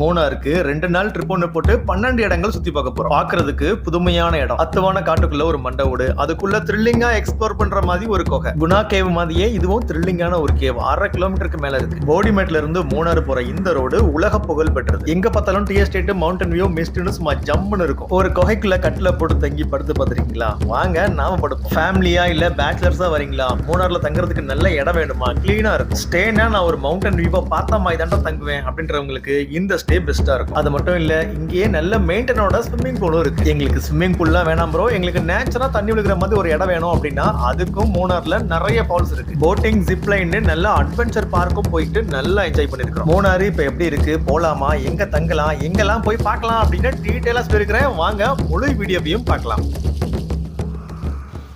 மூணாருக்கு ரெண்டு நாள் ட்ரிப் ஒன்று போட்டு பன்னெண்டு இடங்கள் சுத்தி பார்க்க போறோம். பாக்குறதுக்கு புதுமையான இடம். அத்துவான காட்டுக்குள்ள ஒரு மண்டவோடு அதுக்குள்ள த்ரில்லிங்கா எக்ஸ்ப்ளோர் பண்ற மாதிரி ஒரு குகை. குணா கேவ் மாதிரியே இதுவும் த்ரில்லிங்கான ஒரு கேவ். அரை கிலோமீட்டருக்கு மேல இருக்கு. போடிமேட்ல இருந்து மூணாறு போற இந்த ரோடு உலக புகழ் பெற்றது. எங்க பார்த்தாலும் டி எஸ்டேட் மவுண்டன் வியூ மிஸ்ட்னு சும்மா ஜம்முன்னு இருக்கும். ஒரு குகைக்குள்ள கட்டில போட்டு தங்கி படுத்து பார்த்துருக்கீங்களா? வாங்க நாம படுப்போம். ஃபேமிலியா இல்ல பேச்சுலர்ஸா வரீங்களா? மூணாறுல தங்குறதுக்கு நல்ல இடம் வேணுமா? கிளீனா இருக்கும். ஸ்டேனா நான் ஒரு மவுண்டன் வியூவை பார்த்த மாதிரி தாண்டா தங்குவேன் அப்படின்றவங்களுக்கு இந்த பெஸ்ட்டே பெஸ்ட்டாக இருக்கும். அது மட்டும் இல்லை இங்கேயே நல்ல மெயின்டனோட ஸ்விம்மிங் பூலும் இருக்கு. எங்களுக்கு ஸ்விம்மிங் பூல்லாம் வேணாம் ப்ரோ எங்களுக்கு நேச்சராக தண்ணி விழுகிற மாதிரி ஒரு இடம் வேணும் அப்படின்னா அதுக்கும் மூணார்ல நிறைய ஃபால்ஸ் இருக்கு. போட்டிங் ஜிப்லைன்னு நல்லா நல்ல அட்வென்ச்சர் பார்க்கும் போயிட்டு நல்லா என்ஜாய் பண்ணியிருக்கோம் மூணாறு இப்போ எப்படி இருக்கு? போகலாமா எங்கே தங்கலாம்? எங்கெல்லாம் போய் பார்க்கலாம் அப்படின்னு டீட்டெயிலாக சொல்லியிருக்கிறேன். வாங்க முழு வீடியோவையும் பார்க்கலாம்.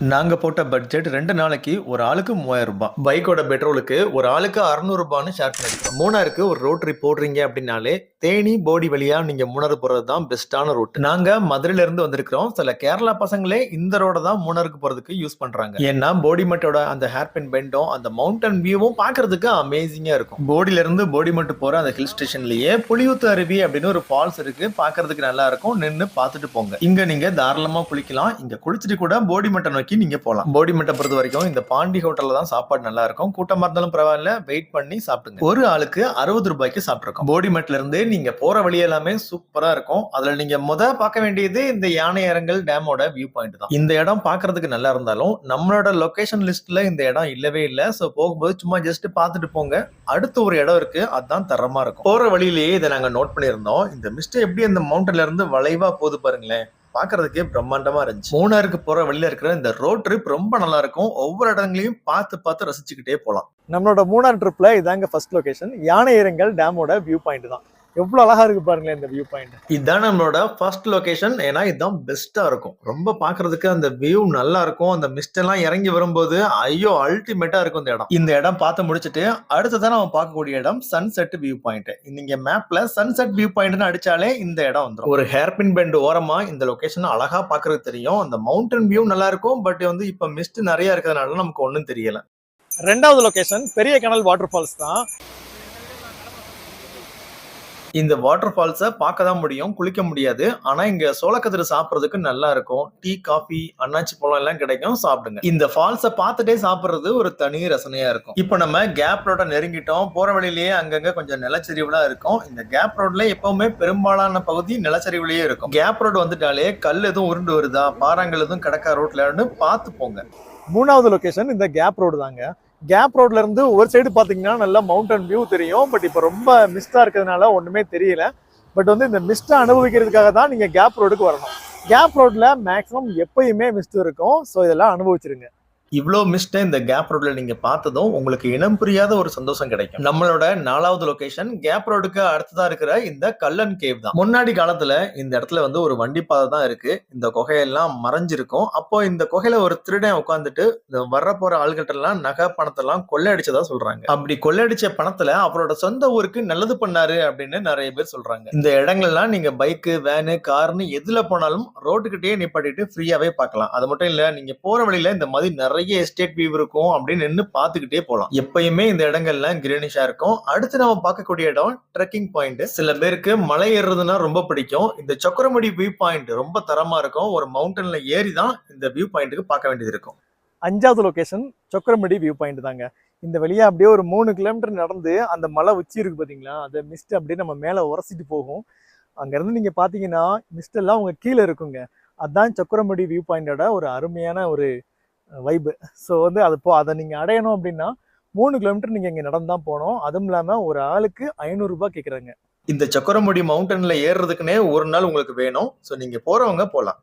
நாங்கள் போட்ட பட்ஜெட் ரெண்டு நாளைக்கு ஒரு ஆளுக்கு மூவாயிரம் ரூபாய். பைக்கோட பெட்ரோலுக்கு ஒரு ஆளுக்கு அறநூறுபான்னு ஷேர் பண்ணிருக்கோம். மூணாருக்கு ஒரு ரோட் ட்ரிப் போடுறீங்க அப்படின்னாலே தேனி போடி வழியாக நீங்கள் மூணாறு போகிறது தான் பெஸ்ட்டான ரூட் நாங்கள் மதுரையிலேருந்து வந்திருக்கிறோம். சில கேரளா பசங்களே இந்த ரோட தான் மூணாருக்கு போகிறதுக்கு யூஸ் பண்ணுறாங்க ஏன்னா போடிமட்டோட அந்த ஹேர்பின் பெண்டும் அந்த மவுண்டன் வியூவும் பார்க்கறதுக்கு அமேசிங்காக இருக்கும். போடியில இருந்து போடிமட்டு போகிற அந்த ஹில் ஸ்டேஷன்லேயே புளியூத்து அருவி அப்படின்னு ஒரு ஃபால்ஸ் இருக்கு. பார்க்கறதுக்கு நல்லா இருக்கும். நின்று பார்த்துட்டு போங்க. இங்கே நீங்கள் தாராளமாக குளிக்கலாம். இங்கே குளிச்சுட்டு கூட போடிமட்டை நோக்கி நீங்க போலாம். போடிமட்டை பொறுத்த வரைக்கும் இந்த பாண்டி ஹோட்டல்ல தான் சாப்பாடு நல்லா இருக்கும். கூட்டமா இருந்தாலும் பரவாயில்ல. வெயிட் பண்ணி சாப்பிடுங்க. ஒரு ஆளுக்கு அறுபது ரூபாய்க்கு சாப்பிட்டுருக்கோம். போடிமட்ல இருந்து நீங்க போற வழி எல்லாமே சூப்பரா இருக்கும். அதுல நீங்க முத பார்க்க வேண்டியது இந்த யானை அரங்கல் டேமோட வியூ பாயிண்ட் தான். இந்த இடம் பாக்குறதுக்கு நல்லா இருந்தாலும் நம்மளோட லொகேஷன் லிஸ்ட்ல இந்த இடம் இல்லவே இல்ல. சோ போகும்போது சும்மா ஜஸ்ட் பார்த்துட்டு போங்க. அடுத்த ஒரு இடம் இருக்கு. அதுதான் தரமா இருக்கும். போற வழியிலேயே இதை நாங்க நோட் பண்ணியிருந்தோம். இந்த மிஸ்ட் எப்படி அந்த மவுண்டன்ல இருந்து வளைவா போகுது பாருங்களேன். பாக்குறதுக்கே பிரம்மாண்டமா இருந்துச்சு. மூணாருக்கு போற வழியில இருக்கிற இந்த ரோட் ட்ரிப் ரொம்ப நல்லா இருக்கும். ஒவ்வொரு இடங்களையும் பார்த்து பார்த்து ரசிச்சுக்கிட்டே போகலாம் நம்மளோட மூணார் ட்ரிப்ல இதாங்க ஃபர்ஸ்ட் லொகேஷன் யானை இரங்கல் டேமோட வியூ பாயிண்ட் தான். எவ்வளவு அழகா இருக்கு பாருங்களேன் இந்த வியூ பாயிண்ட் இதுதான் நம்மளோட ஃபர்ஸ்ட் லொகேஷன் ஏன்னா இதுதான் பெஸ்டா இருக்கும். ரொம்ப பாக்குறதுக்கு அந்த வியூ நல்லா இருக்கும். அந்த மிஸ்ட் எல்லாம் இறங்கி வரும்போது ஐயோ அல்டிமேட்டா இருக்கும் இந்த இடம். இந்த இடம் பார்த்து முடிச்சுட்டு அடுத்ததான் நம்ம பார்க்கக்கூடிய இடம் சன்செட் வியூ பாயிண்ட் நீங்க மேப்ல சன்செட் வியூ பாயிண்ட்னு அடிச்சாலே இந்த இடம் வந்துடும் ஒரு ஹேர்பின் பெண்ட் ஓரமா இந்த லொகேஷன் அழகா பாக்குறது தெரியும். அந்த மவுண்டன் வியூ நல்லா இருக்கும். பட் வந்து இப்ப மிஸ்ட் நிறைய இருக்கிறதுனால நமக்கு ஒண்ணும் தெரியல. ரெண்டாவது லொகேஷன் பெரிய கனல் வாட்டர் ஃபால்ஸ் தான். இந்த வாட்டர் ஃபால்ஸை பார்க்க தான் முடியும் குளிக்க முடியாது. ஆனா இங்க சோளக்கதிர் சாப்பிட்றதுக்கு நல்லா இருக்கும். டீ காஃபி அன்னாச்சி பழம் எல்லாம் கிடைக்கும் சாப்பிடுங்க. இந்த ஃபால்ஸை பார்த்துட்டே சாப்பிட்றது ஒரு தனி ரசனையா இருக்கும். இப்போ நம்ம கேப் ரோட நெருங்கிட்டோம். போற வழியிலேயே அங்கங்க கொஞ்சம் நிலச்சரிவுலாம் இருக்கும். இந்த கேப் ரோட்ல எப்பவுமே பெரும்பாலான பகுதி நிலச்சரிவுலயே இருக்கும். கேப் ரோடு வந்துட்டாலே கல் எதுவும் உருண்டு வருதா? பாறாங்கல் எதுவும் கிடக்கா ரோட்லன்னு பார்த்து போங்க. மூணாவது லொகேஷன் இந்த கேப் ரோடு தாங்க. கேப் ரோட்ல இருந்து ஒரு சைடு பார்த்தீங்கன்னா நல்லா மவுண்டன் வியூ தெரியும். பட் இப்போ ரொம்ப மிஸ்டா இருக்கிறதுனால ஒன்றுமே தெரியல. பட் வந்து இந்த மிஸ்டை அனுபவிக்கிறதுக்காக தான் நீங்கள் கேப் ரோடுக்கு வரணும். கேப் ரோட்ல மேக்ஸிமம் எப்பயுமே மிஸ்ட் இருக்கும். ஸோ இதெல்லாம் அனுபவிச்சிருங்க. இவ்வளோ மிஸ்டை இந்த கேப் ரோடில் நீங்கள் பார்த்ததும் உங்களுக்கு இனம் புரியாத ஒரு சந்தோஷம் கிடைக்கும். நம்மளோட நாலாவது லொக்கேஷன் கேப் ரோடுக்கு அடுத்ததாக இருக்கிற இந்த கல்லன் கேவ் தான். முன்னாடி காலத்தில் இந்த இடத்துல வந்து ஒரு வண்டி பாதை தான் இருக்கு. இந்த குகையெல்லாம் மறைஞ்சிருக்கும். அப்போ இந்த குகையில ஒரு திருடன் உட்காந்துட்டு இந்த வர்ற போற நகை பணத்தெல்லாம் கொள்ளையடிச்சதா சொல்றாங்க. அப்படி கொள்ளையடிச்ச பணத்துல அவரோட சொந்த ஊருக்கு நல்லது பண்ணாரு அப்படின்னு நிறைய பேர் சொல்றாங்க. இந்த இடங்கள்லாம் நீங்க பைக்கு வேனு கார்னு எதுல போனாலும் ரோட்டுக்கிட்டே நிப்பாட்டிட்டு ஃப்ரீயாவே பார்க்கலாம். அது மட்டும் இல்ல நீங்க போற வழியில இந்த மாதிரி நிறைய எஸ்டேட் வியூ இருக்கும் அப்படின்னு நின்று பார்த்துக்கிட்டே போகலாம் எப்பயுமே இந்த இடங்கள்லாம் கிரீனிஷா இருக்கும். அடுத்து நம்ம பார்க்கக்கூடிய இடம் ட்ரெக்கிங் பாயிண்ட் சில பேருக்கு மலை ஏறுறதுன்னா ரொம்ப பிடிக்கும். இந்த சக்கரமடி வியூ பாயிண்ட் ரொம்ப தரமா இருக்கும். ஒரு மவுண்டன்ல ஏறி தான் இந்த வியூ பாயிண்ட்டுக்கு பார்க்க வேண்டியது இருக்கும். அஞ்சாவது லொகேஷன் சொக்கரமடி வியூ பாயிண்ட் தாங்க. இந்த வழியாக அப்படியே ஒரு மூணு கிலோமீட்டர் நடந்து அந்த மலை உச்சி இருக்கு பார்த்தீங்களா அதை மிஸ்ட் அப்படியே நம்ம மேலே உரசிட்டு போகும். அங்கேருந்து நீங்கள் பார்த்தீங்கன்னா மிஸ்டெல்லாம் உங்கள் கீழே இருக்குங்க. அதுதான் சக்கரமடி வியூ பாயிண்டோட ஒரு அருமையான ஒரு வைப்பு ஸோ வந்து அது போ அதை நீங்கள் அடையணும் அப்படின்னா மூணு கிலோமீட்டர் நீங்கள் இங்கே நடந்து தான் போகணும். அதுவும் இல்லாமல் ஒரு ஆளுக்கு ஐநூறுரூபா கேட்குறாங்க இந்த சொக்கரமுடி மவுண்டன்ல ஏறுறதுக்குனே ஒரு நாள் உங்களுக்கு வேணும். ஸோ நீங்க போறவங்க போலாம்.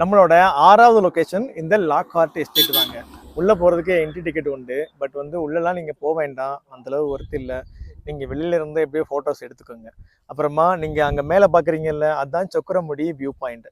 நம்மளோட ஆறாவது லொகேஷன் இந்த லாக் ஹார்ட் எஸ்டேட் தாங்க. உள்ளே போகிறதுக்கு என்ட்ரி டிக்கெட் உண்டு. பட் வந்து உள்ளெல்லாம் நீங்கள் போக வேண்டாம். அந்தளவு ஒர்த் இல்லை. நீங்கள் வெளியில இருந்து எப்படியோ ஃபோட்டோஸ் எடுத்துக்கோங்க. அப்புறமா நீங்கள் அங்கே மேலே பார்க்குறீங்கல்ல அதுதான் சொக்கரமுடி வியூ பாயிண்ட்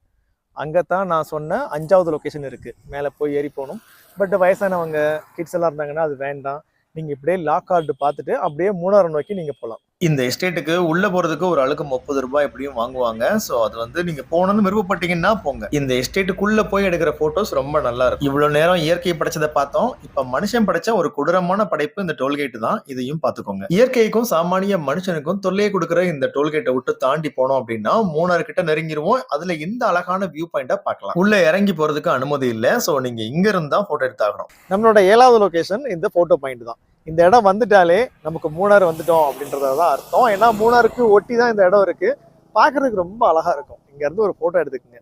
அங்கே தான் நான் சொன்ன அஞ்சாவது லொக்கேஷன் இருக்குது மேலே போய் ஏறி போகணும். பட் வயசானவங்க கிட்ஸ் எல்லாம் இருந்தாங்கன்னா அது வேண்டாம். நீங்கள் இப்படியே லாக் கார்டு பார்த்துட்டு அப்படியே மூணாறு நோக்கி நீங்கள் போகலாம். இந்த எஸ்டேட்டுக்கு உள்ள போறதுக்கு ஒரு ஆளுக்கு முப்பது ரூபாய் எப்படியும் வாங்குவாங்க. ஸோ அது வந்து நீங்க போனது விருப்பப்பட்டீங்கன்னா போங்க. இந்த எஸ்டேட்டுக்குள்ள போய் எடுக்கிற போட்டோஸ் ரொம்ப நல்லா இருக்கும். இவ்வளவு நேரம் இயற்கை படைச்சதை பார்த்தோம். இப்ப மனுஷன் படைச்ச ஒரு கொடூரமான படைப்பு இந்த டோல்கேட் தான். இதையும் பார்த்துக்கோங்க. இயற்கைக்கும் சாமானிய மனுஷனுக்கும் தொல்லையை கொடுக்குற இந்த டோல்கேட்டை விட்டு தாண்டி போனோம் அப்படின்னா மூணாறு கிட்ட நெருங்கிருவோம். அதுல இந்த அழகான வியூ பாயிண்டா பார்க்கலாம். உள்ள இறங்கி போறதுக்கு அனுமதி இல்ல. சோ நீங்க இங்க இருந்தா போட்டோ எடுத்தாகணும். நம்மளோட ஏழாவது லொகேஷன் இந்த போட்டோ பாயிண்ட் தான். இந்த இடம் வந்துட்டாலே நமக்கு மூணாறு வந்துட்டோம் அப்படின்றத தான் அர்த்தம். ஏன்னா மூணாருக்கு ஒட்டி தான் இந்த இடம் இருக்கு. பார்க்கிறதுக்கு ரொம்ப அழகா இருக்கும். இங்க இருந்து ஒரு போட்டோ எடுத்துக்கங்க.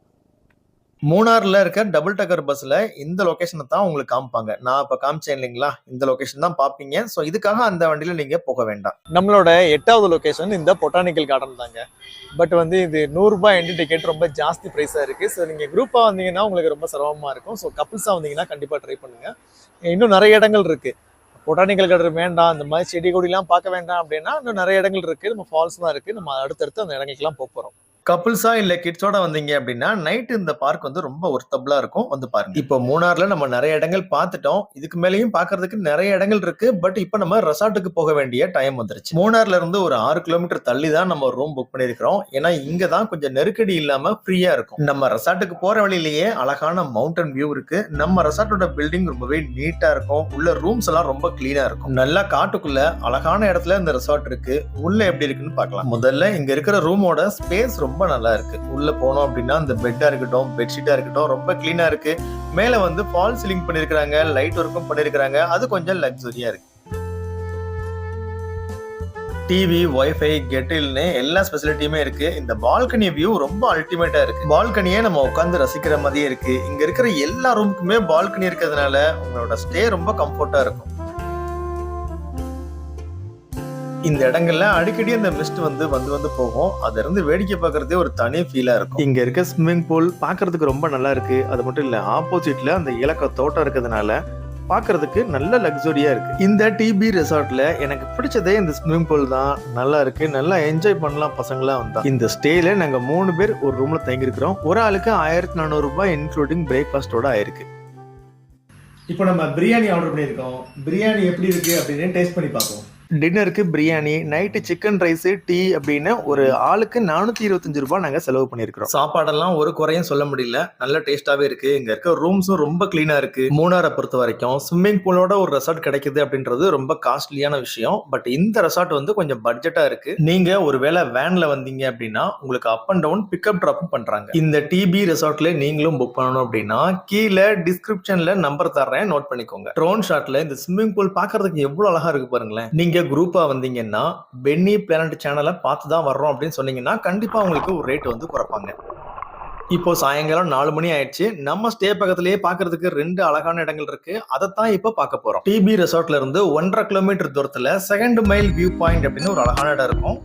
மூணாறுல இருக்க டபுள் டக்கர் பஸ்ல இந்த லொகேஷனை தான் உங்களுக்கு காமிப்பாங்க. நான் இப்ப காமிச்சேன் இல்லைங்களா? இந்த லொகேஷன் தான் பாப்பீங்க. சோ இதுக்காக அந்த வண்டியில நீங்க போக வேண்டாம். நம்மளோட எட்டாவது லொகேஷன் இந்த பொட்டானிக்கல் கார்டன் தாங்க. பட் வந்து இது நூறுரூபா என்ட்ரி டிக்கெட் ரொம்ப ஜாஸ்தி ப்ரைஸாக இருக்குது ஸோ நீங்கள் குரூப்பாக வந்தீங்கன்னா உங்களுக்கு ரொம்ப சிரமமாக இருக்கும். ஸோ கப்புள்ஸாக வந்தீங்கன்னா கண்டிப்பாக ட்ரை பண்ணுங்கள் இன்னும் நிறைய இடங்கள் இருக்குது பொட்டானிக்கல் கார்டன் வேண்டாம் இந்த மாதிரி செடி கொடிலாம் பார்க்க வேண்டாம் அப்படின்னா இன்னும் நிறைய இடங்கள் இருக்குது நம்ம ஃபால்ஸ் தான் இருக்குது நம்ம அடுத்தடுத்து அந்த இடங்களுக்குலாம் போக போகிறோம் கப்புள்ஸா இல்ல கிட்ஸோட வந்தீங்க அப்படின்னா நைட் இந்த பார்க் வந்து ரொம்ப ஒர்த்தபிளா இருக்கும். வந்து பாருங்க. இப்போ மூணார்ல நம்ம நிறைய இடங்கள் பார்த்துட்டோம். இதுக்கு மேலேயும் பாக்குறதுக்கு நிறைய இடங்கள் இருக்கு. பட் இப்போ நம்ம ரெசார்ட்டுக்கு போக வேண்டிய டைம் வந்துருச்சு. மூணார்ல இருந்து ஒரு ஆறு கிலோமீட்டர் தள்ளி தான் நம்ம ரூம் புக் பண்ணிருக்கிறோம் ஏன்னா இங்க தான் கொஞ்சம் நெருக்கடி இல்லாம ஃப்ரீயா இருக்கும். நம்ம ரெசார்ட்டுக்கு போற வழியிலேயே அழகான மவுண்டன் வியூ இருக்கு. நம்ம ரெசார்ட்டோட பில்டிங் ரொம்பவே நீட்டா இருக்கும். உள்ள ரூம்ஸ் எல்லாம் ரொம்ப கிளீனா இருக்கும். நல்லா காட்டுக்குள்ள அழகான இடத்துல இந்த ரெசார்ட் இருக்கு. உள்ள எப்படி இருக்குன்னு பார்க்கலாம். முதல்ல இங்க இருக்கிற ரூமோட ஸ்பேஸ் ரொம்ப நல்லா இருக்கு. உள்ள போனோம் அப்படின்னா அந்த பெட்டா இருக்கட்டும் பெட்ஷீட்டா இருக்கட்டும் ரொம்ப கிளீனா இருக்கு. மேல வந்து ஃபால் சீலிங் பண்ணிருக்காங்க லைட் ஒர்க்கும் பண்ணிருக்காங்க அது கொஞ்சம் லக்ஸரியா இருக்கு. டிவி ஒய்ஃபை கெட்டில்னு எல்லா ஸ்பெசிலிட்டியுமே இருக்கு. இந்த பால்கனி வியூ ரொம்ப அல்டிமேட்டா இருக்கு. பால்கனியே நம்ம உட்காந்து ரசிக்கிற மாதிரியே இருக்கு. இங்க இருக்கிற எல்லா ரூமுக்குமே பால்கனி இருக்கிறதுனால உங்களோட ஸ்டே ரொம்ப கம்ஃபர்ட்டா இருக்கும். இந்த இடங்கள்ல அடிக்கடி அந்த மிஸ்ட் வந்து வந்து வந்து போகும். அதுல இருந்து வேடிக்கை பார்க்கறதே ஒரு தனி ஃபீலா இருக்கும். இங்க இருக்க ஸ்விம்மிங் பூல் பார்க்கிறதுக்கு ரொம்ப நல்லா இருக்கு. அது மட்டும் இல்ல ஆப்போசிட்ல அந்த இலக்க தோட்டம் இருக்கிறதுனால பார்க்கிறதுக்கு நல்ல லக்ஸரியா இருக்கு. இந்த டிபி ரெசார்ட்ல எனக்கு பிடிச்சதே இந்த ஸ்விம்மிங் பூல் தான். நல்லா இருக்கு. நல்லா என்ஜாய் பண்ணலாம் பசங்களாம் வந்தா. இந்த ஸ்டேல நாங்க மூணு பேர் ஒரு ரூம்ல தங்கியிருக்கிறோம் ஒரு ஆளுக்கு ஆயிரத்தி நானூறு ரூபாய் இன்க்ளூடிங் பிரேக்ஃபாஸ்டோட ஆயிருக்கு. இப்போ நம்ம பிரியாணி ஆர்டர் பண்ணியிருக்கோம். பிரியாணி எப்படி இருக்கு அப்படின்னு டேஸ்ட் பண்ணி பார்ப்போம். டின்னருக்கு biryani night chicken rice tea அப்படின்னு ஒரு ஆளுக்கு நானூத்தி இருபத்தஞ்சு ரூபாய் நாங்க செலவு பண்ணிருக்கிறோம் சாப்பாடெல்லாம் ஒரு குறையும் சொல்ல முடியல. நல்ல டேஸ்டாவே இருக்கு. இங்க இருக்க ரூம்ஸும் ரொம்ப கிளீனா இருக்கு. மூணாரை பொறுத்த வரைக்கும் ஸ்விம்மிங் பூலோட ஒரு ரெசார்ட் கிடைக்குது அப்படின்றது ரொம்ப காஸ்ட்லியான விஷயம். பட் இந்த ரெசார்ட் வந்து கொஞ்சம் பட்ஜெட்டா இருக்கு. நீங்க ஒருவேளை வேன்ல வந்தீங்க அப்படின்னா உங்களுக்கு up and down pickup drop பண்றாங்க. இந்த டிபி ரெசார்ட்ல நீங்களும் புக் பண்ணணும் அப்படின்னா கீழே டிஸ்கிரிப்ஷன்ல நம்பர் தர்றேன். நோட் பண்ணிக்கோங்க. ட்ரோன் ஷாட்ல இந்த ஸ்விம்மிங் பூல் பாக்குறதுக்கு எவ்வளவு அழகா இருக்கு பாருங்களேன். நீங்க குரூப்பா வந்தீங்கன்னா பென்னி பிளானட் சேனலை பார்த்து தான் வர்றோம் அப்படின்னு சொன்னீங்கன்னா கண்டிப்பாக உங்களுக்கு ஒரு ரேட் வந்து குறைப்பாங்க. இப்போ சாயங்காலம் நாலு மணி ஆயிடுச்சு. நம்ம ஸ்டே பக்கத்திலேயே பார்க்கறதுக்கு ரெண்டு அழகான இடங்கள் இருக்கு. அதைத்தான் இப்போ பார்க்க போறோம். டிபி ரெசார்ட்ல இருந்து ஒன்றரை கிலோமீட்டர் தூரத்துல செகண்ட் மைல் வியூ பாயிண்ட் அப்படின்னு ஒரு அழகான இடம் இருக்கும்.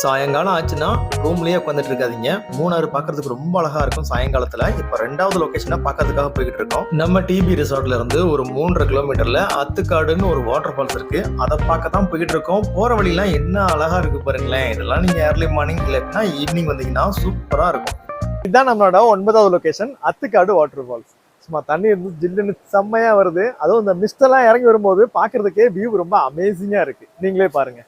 சாயங்காலம் ஆச்சுன்னா ரூம்லேயே உட்காந்துட்டு இருக்காதீங்க. மூணாறு பார்க்கறதுக்கு ரொம்ப அழகா இருக்கும் சாயங்காலத்துல. இப்போ ரெண்டாவது லொகேஷனை பார்க்கறதுக்காக போய்கிட்டு இருக்கோம். நம்ம டிபி ரிசார்ட்ல இருந்து ஒரு மூன்றரை கிலோமீட்டர்ல அத்துக்காடுன்னு ஒரு வாட்டர் ஃபால்ஸ் இருக்கு. அதை பார்க்க தான் போய்கிட்டு இருக்கோம். போற வழிலாம் என்ன அழகா இருக்கு பாருங்களேன். இதெல்லாம் நீங்க ஏர்லி மார்னிங் இல்லைன்னா ஈவினிங் வந்தீங்கன்னா சூப்பரா இருக்கும். இதுதான் நம்மளோட ஒன்பதாவது லொக்கேஷன் அத்துக்காடு வாட்டர் ஃபால்ஸ் சும்மா தண்ணி இருந்து ஜில்லுன்னு செம்மையா வருது. அதுவும் இந்த மிஸ்டெல்லாம் இறங்கி வரும்போது பார்க்கிறதுக்கே வியூ ரொம்ப அமேசிங்கா இருக்கு. நீங்களே பாருங்க.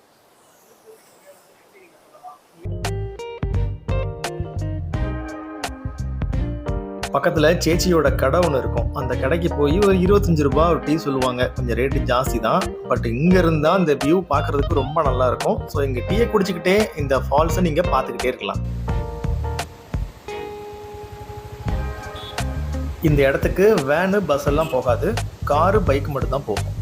பக்கத்தில் சேச்சியோட கடை ஒன்று இருக்கும். அந்த கடைக்கு போய் ஒரு இருபத்தஞ்சு ரூபாய் ஒரு டீ சொல்லுவாங்க. கொஞ்சம் ரேட்டு ஜாஸ்தி தான் பட் இங்கே இருந்தால் இந்த வியூ பார்க்குறதுக்கு ரொம்ப நல்லா இருக்கும். ஸோ இங்கே டீயை குடிச்சிக்கிட்டே இந்த ஃபால்ஸை நீங்கள் பார்த்துக்கிட்டே இருக்கலாம். இந்த இடத்துக்கு வேனு பஸ் எல்லாம் போகாது. காரு பைக் மட்டும் தான் போகும்.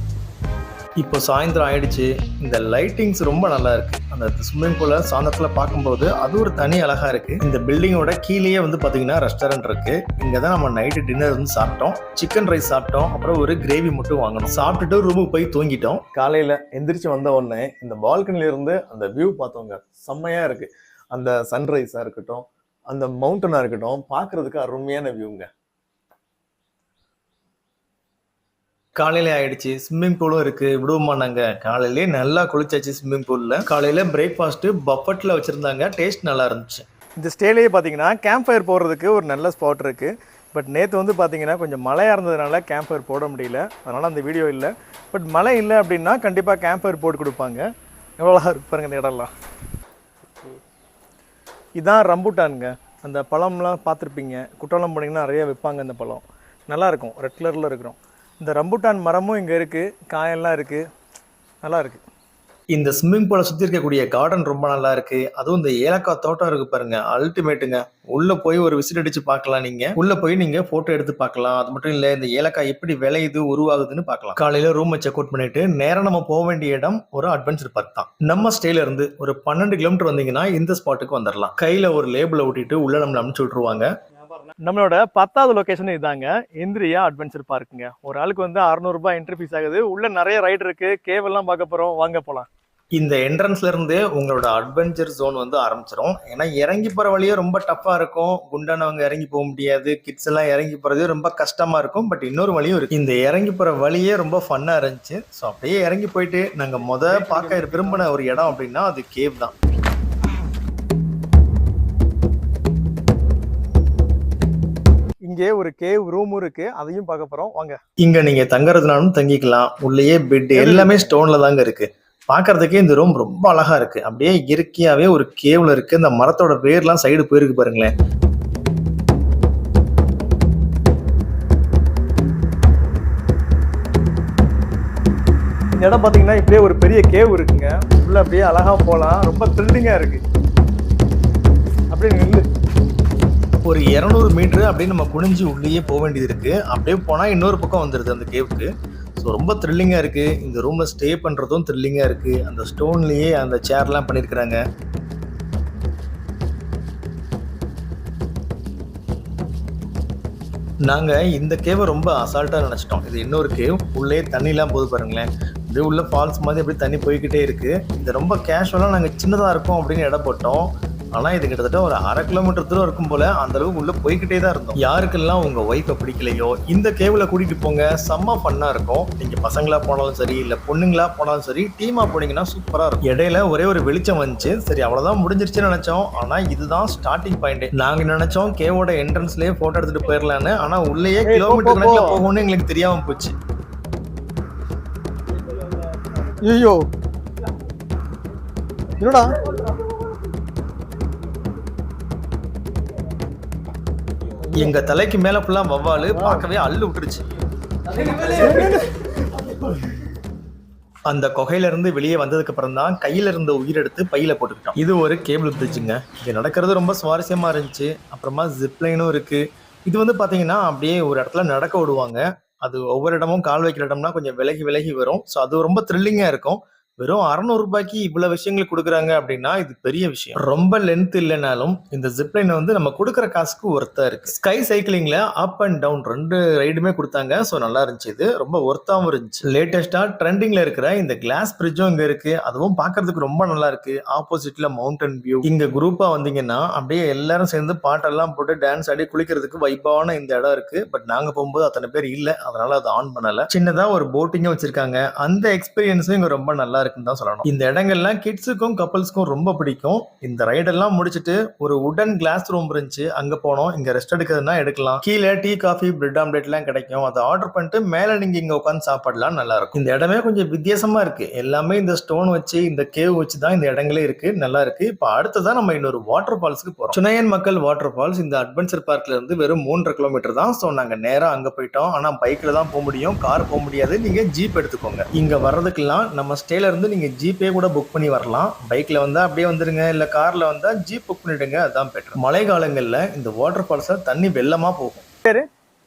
இப்போ சாயந்தரம் ஆயிடுச்சு. இந்த லைட்டிங்ஸ் ரொம்ப நல்லா இருக்கு. அந்த ஸ்விம்மிங் பூல சாயந்தரத்துல பார்க்கும்போது அது ஒரு தனி அழகா இருக்கு. இந்த பில்டிங்கோட கீழேயே வந்து பாத்தீங்கன்னா ரெஸ்டாரண்ட் இருக்கு. இங்கே தான் நம்ம நைட்டு டின்னர் வந்து சாப்பிட்டோம். சிக்கன் ரைஸ் சாப்பிட்டோம். அப்புறம் ஒரு கிரேவி மட்டும் வாங்கணும் சாப்பிட்டுட்டு ரூமுக்கு போய் தூங்கிட்டோம். காலையில எந்திரிச்சு வந்த உடனே இந்த பால்கனில இருந்து அந்த வியூ பார்த்தோங்க. செம்மையா இருக்கு. அந்த சன்ரைஸா இருக்கட்டும் அந்த மவுண்டனா இருக்கட்டும் பார்க்கிறதுக்கு அருமையான வியூங்க காலையில ஆயிடுச்சு. ஸ்விம்மிங் பூலும் இருக்கு. விடுவோமா நாங்க? காலையிலேயே நல்லா குளிச்சாச்சு ஸ்விம்மிங் பூல்ல காலையில பிரேக்ஃபாஸ்ட் பஃபட்ல வச்சிருந்தாங்க. டேஸ்ட் நல்லா இருந்துச்சு. இந்த ஸ்டேலேயே பார்த்தீங்கன்னா கேம்ப் ஃபயர் போடுறதுக்கு ஒரு நல்ல ஸ்பாட் இருக்கு. பட் நேற்று வந்து பார்த்தீங்கன்னா கொஞ்சம் மழையாக இருந்ததுனால கேம்ப் ஃபயர் போட முடியல. அதனால் அந்த வீடியோ இல்லை. பட் மழை இல்லை அப்படின்னா கண்டிப்பாக கேம்ப் ஃபயர் போட்டு கொடுப்பாங்க. எவ்வளோ இருப்பாருங்க பாருங்க இந்த இடம்லாம். இதான் ரம்புட்டானுங்க. அந்த பழம்லாம் பார்த்துருப்பீங்க. குற்றாலம் போனீங்கன்னா நிறைய விற்பாங்க இந்த பழம். நல்லாயிருக்கும் ரெட் கலரில் இருக்கிறோம். இந்த ரம்புட்டான் மரமும் இங்கே இருக்குது காயெல்லாம் இருக்குது நல்லா இருக்குது இந்த ஸ்விம்மிங் பூலை சுற்றி இருக்கக்கூடிய கார்டன் ரொம்ப நல்லா இருக்கு. அதுவும் இந்த ஏலக்காய் தோட்டம் இருக்கு பாருங்க அல்டிமேட்டுங்க உள்ள போய் ஒரு விசிட் அடிச்சு பார்க்கலாம் நீங்க. உள்ள போய் நீங்க போட்டோ எடுத்து பார்க்கலாம். அது மட்டும் இல்ல இந்த ஏலக்காய் எப்படி விளையுது உருவாகுதுன்னு பார்க்கலாம். காலையில ரூமை செக் அவுட் பண்ணிட்டு நேரம் நம்ம போக வேண்டிய இடம் ஒரு அட்வென்ச்சர் பார்க் தான். நம்ம ஸ்டேல இருந்து ஒரு பன்னெண்டு கிலோமீட்டர் வந்தீங்கன்னா இந்த ஸ்பாட்டுக்கு வந்துடலாம் கையில ஒரு லேபிளை ஒட்டிட்டு உள்ள நம்மளை அனுப்பிச்சு விட்டுருவாங்க. நம்மளோட பத்தாவது லொகேஷன் இதாங்க. இந்திரியா அட்வென்ச்சர் பார்க்குங்க ஒரு ஆளுக்கு வந்து அறநூறுபா என்ட்ரி ஃபீஸ் ஆகுது. உள்ள நிறைய ரைடு இருக்கு. கேவெல்லாம் பார்க்க போறோம். வாங்க போலாம். இந்த என்ட்ரன்ஸ்ல இருந்து உங்களோட அட்வென்ச்சர் ஜோன் வந்து ஆரம்பிச்சிடும் ஏன்னா இறங்கி போற வழியே ரொம்ப டஃப்பா இருக்கும். குண்டானவங்க இறங்கி போக முடியாது. கிட்ஸ் எல்லாம் இறங்கி போறது ரொம்ப கஷ்டமா இருக்கும். பட் இன்னொரு வழியும் இருக்கு. இந்த இறங்கி போற வழியே ரொம்ப ஃபன்னா இருந்துச்சு. ஸோ அப்படியே இறங்கி போயிட்டு நாங்க முத பார்க்க விரும்பின ஒரு இடம் அப்படின்னா அது கேவ் தான். இங்கே ஒரு கேவ் ரூமும் இருக்கு. அதையும் பார்க்க போறோம். வாங்க. இங்க நீங்க தங்குறதுனாலும் தங்கிக்கலாம். உள்ளேயே பெட் எல்லாமே ஸ்டோன்ல தாங்க இருக்கு. பார்க்கறதுக்கே இந்த ரூம் ரொம்ப அழகா இருக்கு. அப்படியே இயற்கையாவே ஒரு கேவ்ல இருக்கு. இந்த மரத்தோட வேர்லாம் சைடு போயிருக்கு பாருங்களேன். இந்த இடம் பார்த்தீங்கன்னா இப்படியே ஒரு பெரிய கேவ் இருக்குங்க. உள்ள அப்படியே அழகா போகலாம் ரொம்ப த்ரில்லிங்கா இருக்கு. அப்படியே நில்லு. ஒரு இரநூறு மீட்ரு அப்படியே நம்ம குனிஞ்சு உள்ளேயே போக வேண்டியது இருக்குது அப்படியே போனால் இன்னொரு பக்கம் வந்துடுது அந்த கேவுக்கு ஸோ ரொம்ப த்ரில்லிங்காக இருக்குது இந்த ரூமை ஸ்டே பண்ணுறதும் த்ரில்லிங்காக இருக்குது அந்த ஸ்டோன்லேயே அந்த சேர்லாம் பண்ணியிருக்கிறாங்க நாங்கள் இந்த கேவை ரொம்ப அசால்ட்டாக நினச்சிட்டோம். இது இன்னொரு கேவ் உள்ளே தண்ணிலாம் போது பாருங்களேன். அப்படியே உள்ள ஃபால்ஸ் மாதிரி அப்படியே தண்ணி போய்கிட்டே இருக்குது இது ரொம்ப கேஷுவலாக நாங்கள் சின்னதாக இருக்கோம் அப்படின்னு இடம் போட்டோம். ஆனா இது கிட்டத்தட்ட ஒரு அரை கிலோமீட்டர் தூரம் இருக்கும் போல அந்த அளவுக்கு உள்ள போய்கிட்டே தான் இருந்தோம். யாருக்கெல்லாம் உங்க ஒய்ஃபை பிடிக்கலையோ இந்த கேவ்ல கூட்டிட்டு போங்க. செம்ம ஃபன்னா இருக்கும். நீங்க பசங்களா போனாலும் சரி இல்ல பொண்ணுங்களா போனாலும் சரி டீமா போனீங்கன்னா சூப்பரா இருக்கும். இடையில ஒரே ஒரு வெளிச்சம் வந்துச்சு. சரி அவ்வளவுதான் முடிஞ்சிருச்சுன்னு நினைச்சோம். ஆனா இதுதான் ஸ்டார்டிங் பாயிண்ட் நாங்க நினைச்சோம் கேவோட என்ட்ரன்ஸ்லயே போட்டோ எடுத்துட்டு போயிடலான்னு ஆனா உள்ளேயே கிலோமீட்டர் கணக்குல. போகணும்னு எங்களுக்கு தெரியாம போச்சு. ஐயோ என்னடா? எங்க தலைக்கு மேல ஃபுல்லா வவ்வாலு பார்க்கவே அள்ளு விட்டுருச்சு. அந்த குகையில இருந்து வெளியே வந்ததுக்கு அப்புறம் தான் கையில இருந்த உயிர் எடுத்து பையில போட்டுக்கிட்டோம். இது ஒரு கேபிள் பிரிட்ஜுங்க இது நடக்கிறது ரொம்ப சுவாரஸ்யமா இருந்துச்சு. அப்புறமா ஜிப்லைனும் இருக்கு. இது வந்து பாத்தீங்கன்னா அப்படியே ஒரு இடத்துல நடக்க விடுவாங்க. அது ஒவ்வொரு இடமும் கால் வைக்கிற இடம்னா கொஞ்சம் விலகி விலகி வரும். ஸோ அது ரொம்ப த்ரில்லிங்கா இருக்கும். வெறும் 600 ரூபாய்க்கு இவ்வளவு விஷயங்கள் கொடுக்குறாங்க அப்படின்னா இது பெரிய விஷயம். ரொம்ப லென்த் இல்லைனாலும் இந்த ஜிப்லைன் வந்து நம்ம கொடுக்குற காசுக்கு ஒர்த்தா இருக்கு. ஸ்கை சைக்கிளிங்ல அப் அண்ட் டவுன் ரெண்டு ரைடுமே கொடுத்தாங்க. ஸோ நல்லா இருந்துச்சு இது. ரொம்ப ஒர்த்தாவும் இருந்துச்சு. லேட்டஸ்டா ட்ரெண்டிங்ல இருக்கிற இந்த கிளாஸ் பிரிட்ஜும் இங்க இருக்கு. அதுவும் பாக்குறதுக்கு ரொம்ப நல்லா இருக்கு. ஆப்போசிட்ல மவுண்டன் வியூ இங்க குரூப்பா வந்தீங்கன்னா அப்படியே எல்லாரும் சேர்ந்து பாட்டெல்லாம் போட்டு டான்ஸ் ஆடி குளிக்கிறதுக்கு வைப்பான இந்த இடம் இருக்கு. பட் நாங்க போகும்போது அத்தனை பேர் இல்லை. அதனால அதை ஆன் பண்ணல. சின்னதா ஒரு போட்டிங்கும் வச்சிருக்காங்க. அந்த எக்ஸ்பீரியன்ஸும் இங்க ரொம்ப நல்லா இருக்குன்னு தான் சொல்லணும். இந்த இடங்கள்லாம் கிட்ஸுக்கும் கப்பல்ஸ்க்கும் ரொம்ப பிடிக்கும். இந்த ரைடெல்லாம் முடிச்சுட்டு ஒரு உடன் கிளாஸ் ரூம் இருந்துச்சு. அங்க போனோம். இங்க ரெஸ்ட் எடுக்கிறதுனா எடுக்கலாம். கீழே டீ காஃபி பிரெட் ஆம்லெட் எல்லாம் கிடைக்கும். அதை ஆர்டர் பண்ணிட்டு மேல நீங்க இங்க உட்காந்து சாப்பிடலாம் நல்லா இருக்கும் இந்த இடமே கொஞ்சம் வித்தியாசமா இருக்கு. எல்லாமே இந்த ஸ்டோன் வச்சு இந்த கேவ் வச்சு தான் இந்த இடங்களே இருக்கு. நல்லா இருக்கு. இப்போ அடுத்ததான் நம்ம இன்னொரு வாட்டர் ஃபால்ஸ்க்கு போறோம். சுனையன் மக்கள் வாட்டர் ஃபால்ஸ் இந்த அட்வென்ச்சர் பார்க்ல இருந்து வெறும் மூன்றரை கிலோமீட்டர் தான். ஸோ நாங்க நேரம் அங்க போயிட்டோம். ஆனா பைக்ல தான் போக முடியும். கார் போக முடியாது. நீங்க ஜீப் எடுத்துக்கோங்க. இங்க வர்றதுக்கெல்லாம் நம்ம ஸ்டேல இருந்து நீங்க ஜீப்பே கூட புக் பண்ணி வரலாம். பைக்ல வந்தால் அப்படியே வந்துடுங்க இல்லை கார்ல வந்தால் ஜீப் புக் பண்ணிவிடுங்க அதான் பெட்டர் மழை காலங்கள்ல இந்த வாட்டர் ஃபால்ஸ்ல தண்ணி வெள்ளமாக போகும்.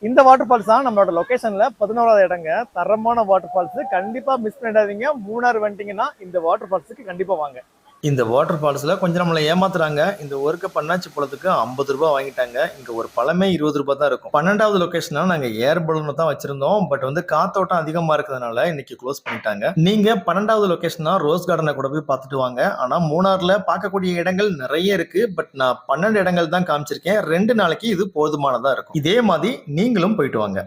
இந்த வாட்டர் ஃபால்ஸ் தான் நம்மளோட லொகேஷன்ல பதினோராவது இடங்க. தரமான வாட்டர் ஃபால்ஸ் கண்டிப்பா மிஸ் பண்ணிடாதீங்க. மூணார் வந்துட்டிங்கன்னா இந்த வாட்டர் ஃபால்ஸுக்கு கண்டிப்பாக வாங்க. இந்த வாட்டர் ஃபால்ஸில் கொஞ்சம் நம்மளை ஏமாத்துறாங்க. இந்த ஒர்க்கை பண்ணாச்சி பழத்துக்கு ஐம்பது ரூபா வாங்கிட்டாங்க. இங்கே ஒரு பழமே இருபது ரூபா தான் இருக்கும். பன்னெண்டாவது லொக்கேஷனாக நாங்கள் ஏர் பலூனை தான் வச்சிருந்தோம். பட் வந்து காத்தோட்டம் அதிகமாக இருக்கிறதுனால இன்னைக்கு க்ளோஸ் பண்ணிட்டாங்க. நீங்கள் பன்னெண்டாவது லொகேஷனா ரோஸ் கார்டனை கூட போய் பார்த்துட்டு வாங்க. ஆனால் மூணாரில் பார்க்கக்கூடிய இடங்கள் நிறைய இருக்கு. பட் நான் பன்னெண்டு இடங்கள் தான் காமிச்சிருக்கேன். ரெண்டு நாளைக்கு இது போதுமானதாக இருக்கும். இதே மாதிரி நீங்களும் போயிட்டு வாங்க.